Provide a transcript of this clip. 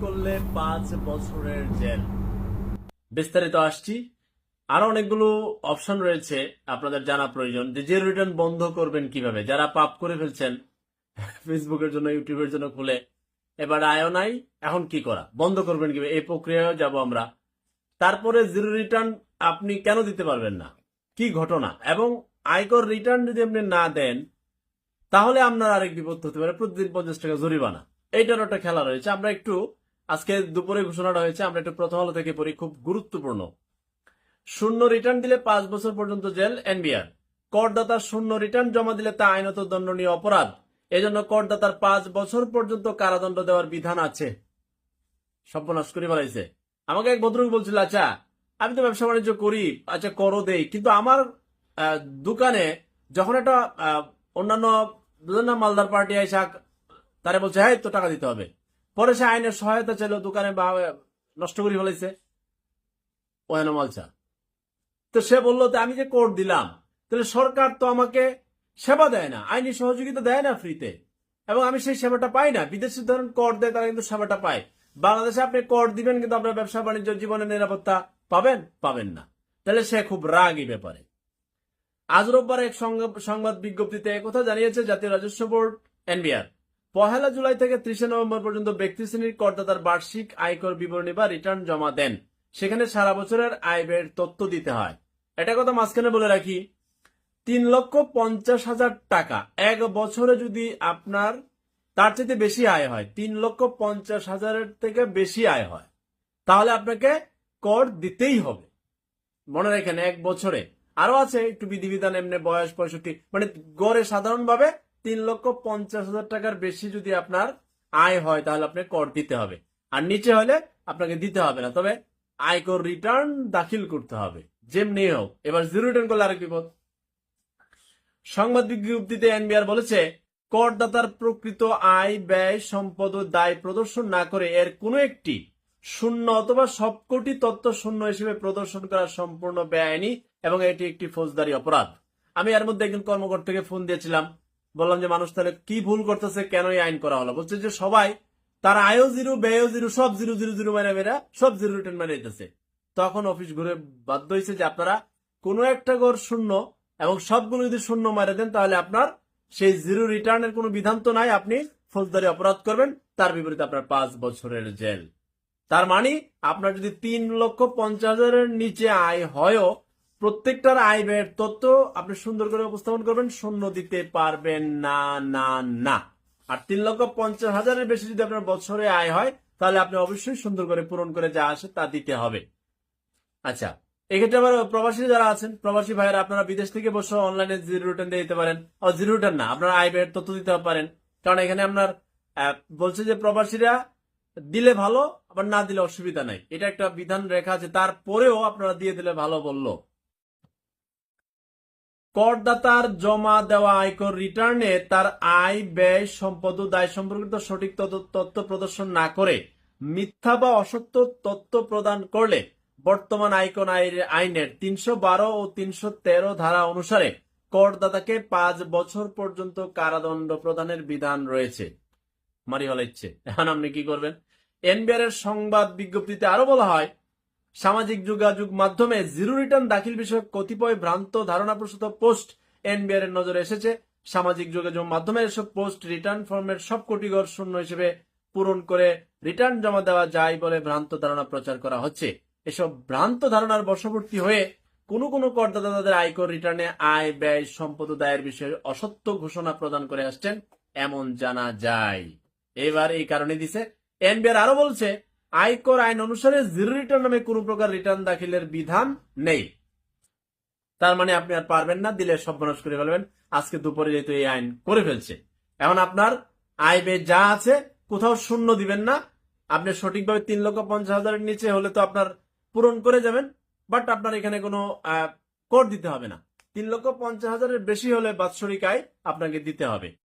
করলে পাঁচ বছরের বিস্তারিত আসছি। আরও অনেকগুলো অপশন রয়েছে আপনাদের জানা প্রয়োজন। যে রিটার্ন বন্ধ করবেন কীভাবে? যারা পাপ করে ফেলছেন, ফেসবুকের জন্য, ইউটিউবের জন্য খুলে। এবার আয়ও নাই, এখন কি করা? বন্ধ করবেন কীভাবে? এই প্রক্রিয়ায় যাব আমরা। তারপরে জিরো রিটার্ন আপনি কেন দিতে পারবেন না? কি ঘটনা? এবং আয়কর রিটার্ন যদি আপনি না দেন, তাহলে আপনার আরেক বিপদ হতে পারে। প্রতিদিন পঞ্চাশ টাকা জরিমানা। এইটার একটা খেলা রয়েছে। আমরা একটু আজকে দুপুরে ঘোষণাটা হয়েছে, আমরা একটু প্রথম আলো থেকে পড়ি, খুব গুরুত্বপূর্ণ। শূন্য রিটার্ন দিলে পাঁচ বছর পর্যন্ত জেল এনবিআর করদাতার শূন্য রিটার্ন জমা দিলে তা আইনত দণ্ডনীয় অপরাধ। এজন্য করদাতার পাঁচ বছর পর্যন্ত কারাদণ্ড দেওয়ার বিধান আছে। সর্বনাশ করে বেড়াইছে আমাকে এক ভদ্রলোক বলছিল আচ্ছা আমি তো ব্যবসা বাণিজ্য করি আচ্ছা করো দেই। কিন্তু আমার দোকানে যখন একটা অন্যান্য মালদার পার্টি আইসা তারা বলছে হ্যাঁ তো টাকা দিতে হবে। পরে সে আইনের সহায়তা চাইল, দোকানে বা নষ্ট করে ফেলেছে ওয়ানো মালসা তো সে বলল আমি যে কোর্ট দিলাম, তাহলে সরকার তো আমাকে সেবা দেয় না, আইনি সহযোগিতা দেয় না ফ্রিতে। এবং আমি সেই সেবাটা পাই না। বিদেশি ধরুন কর দেয়, তারা কিন্তু সেবাটা পায়। বাংলাদেশে আপনি কর দিবেন, কিন্তু আপনার ব্যবসা বাণিজ্য জীবনের নিরাপত্তা পাবেন পাবেন না। তাহলে সে খুব রাগই ব্যাপারে। আজ রোববার এক সংবাদ বিজ্ঞপ্তিতে একথা জানিয়েছে জাতীয় রাজস্ব বোর্ড, এনবিআর। পহেলা জুলাই থেকে ত্রিশে নভেম্বর পর্যন্ত ব্যক্তি শ্রেণির করদাতার বার্ষিক আয়কর বিবরণী বা রিটার্ন জমা দেন। সেখানে সারা বছরের আয় ব্যয়ের তথ্য দিতে হয়। এটা কথা মাঝখানে বলে রাখি, তিন লক্ষ পঞ্চাশ হাজার টাকা এক বছরে যদি আপনার তার চাইতে বেশি আয় হয়, তিন লক্ষ পঞ্চাশ হাজারের থেকে বেশি আয় হয়, তাহলে আপনাকে কর দিতেই হবে। মনে রাখেন, এক বছরে। আরও আছে, একটু বিধিবিধান, এমনি বয়স পঁয়ষট্টি মানে গড়ে সাধারণভাবে তিন লক্ষ পঞ্চাশ হাজার টাকার বেশি যদি আপনার আয় হয়, তাহলে আপনাকে কর দিতে হবে। আর নিচে হলে আপনাকে দিতে হবে না। তবে আয়কর রিটার্ন দাখিল করতে হবে, যেমনি হোক। এবার জিরো রিটার্ন করলে আরেক বিপদ সংবাদ বিজ্ঞপ্তিতে এনবিআর বলেছে, করদাতার প্রকৃত আয়, ব্যয়, সম্পদ ও দায় প্রদর্শন না করে এর কোনো একটি শূন্য অথবা সবকটি তথ্য শূন্য হিসেবে প্রদর্শন করা সম্পূর্ণ বেআইনি এবং এটি একটি ফৌজদারি অপরাধ। আমি এর মধ্যে একজন কর্মকর্তাকে ফোন দিয়েছিলাম। বললাম যে মানুষ তাহলে কি ভুল করতেছে, কেন এই আইন করা হলো? বলছে যে সবাই, তার আয়ও জিরো, ব্যয়ও জিরো, সব জিরো জিরো জিরো মানে মেরা সব জিরো রিটার্ন মানে দিতেছে। তখন অফিস ঘুরে বাধ্য হয়েছে যে আপনারা কোনো একটা গড় শূন্য এবং সবগুলো যদি শূন্য মারে দেন, তাহলে আপনার সেই জিরো রিটার্নের কোনো বিধান তো নাই, আপনি ফৌজদারি অপরাধ করবেন, তার বিপরীতে আপনার পাঁচ বছরের জেল। তার মানে আপনার যদি তিন লক্ষ পঞ্চাশ হাজারের নিচে আয় হয়ও প্রত্যেকটার আয় ব্যয়ের তথ্য আপনি সুন্দর করে উপস্থাপন করবেন, শূন্য দিতে পারবেন না না না। আর তিন লক্ষ পঞ্চাশ হাজারের বেশি যদি আপনার বছরে আয় হয়, তাহলে আপনি অবশ্যই সুন্দর করে পূরণ করে যা আসে তা দিতে হবে। আচ্ছা এক্ষেত্রে আবার প্রবাসী যারা আছেন, প্রবাসী ভাইয়েরা, আপনারা বিদেশ থেকে বসে অনলাইনে জিরো রিটার্ন দিয়ে দিতে পারেন। জিরো রিটার্ন না, আপনার আয় ব্যয়ের তথ্য দিতে পারেন। কারণ এখানে আপনার বলছে যে প্রবাসীরা দিলে ভালো, আবার না দিলে অসুবিধা নাই। এটা একটা বিধান রেখা আছে, তারপরেও আপনারা দিয়ে দিলে ভালো বলল। করদাতার জমা দেওয়া আয়কর রিটার্নে তার আয়, ব্যয়, সম্পদ দায় সম্পর্কিত সঠিক তথ্য- প্রদর্শন না করে মিথ্যা বা অসত্য তথ্য প্রদান করলে বর্তমান আয়কর আইন- আইনের তিনশো বারো ও তিনশো তেরো ধারা অনুসারে করদাতাকে পাঁচ বছর পর্যন্ত কারাদণ্ড প্রদানের বিধান রয়েছে। মারি হলে ইচ্ছে। এখন আপনি কি করবেন? এনবিআর এর সংবাদ বিজ্ঞপ্তিতে আরও বলা হয় সামাজিক যোগাযোগ মাধ্যমে জিরো রিটার্ন দাখিল বিষয়ক কতিপয় ভ্রান্ত ধারণা ধারণাপ্রসূত পোস্ট এনবিআর এর নজরে এসেছে। সামাজিক যোগাযোগ মাধ্যমে এসব পোস্ট রিটার্ন ফর্মের সব কোটি গড় শূন্য হিসেবে পূরণ করে রিটার্ন জমা দেওয়া যায় বলে ভ্রান্ত ধারণা প্রচার করা হচ্ছে। এসব ভ্রান্ত ধারণার বশবর্তী হয়ে কোন কোন করদাতা তাদের আয়কর রিটার্নে আয়, ব্যয়, সম্পদ দায়ের বিষয়ে অসত্য ঘোষণা প্রদান করে আসছেন, এমন জানা যায়। এবার এই কারণে দিছে, এনবিআর আরও বলছে আয়কর আইন অনুসারে জিরো রিটার্ন নামে কোনো প্রকার রিটার্ন দাখিলের বিধান নেই। তার মানে আপনি আর পারবেন না, দিলে সর্বনাশ করে ফেলবেন। আজকে দুপুরে যেহেতু এই আইন করে ফেলছে। এখন আপনার আয় ব্যয় যা আছে, কোথাও শূন্য দিবেন না। আপনি সঠিকভাবে তিন লক্ষ পঞ্চাশ হাজারের নিচে হলে তো আপনার পূরণ করে যাবেন, বাট আপনার এখানে কোনো কর দিতে হবে না। তিন লক্ষ পঞ্চাশ হাজারের বেশি হলে বাৎসরিক আয় আপনাকে দিতে হবে।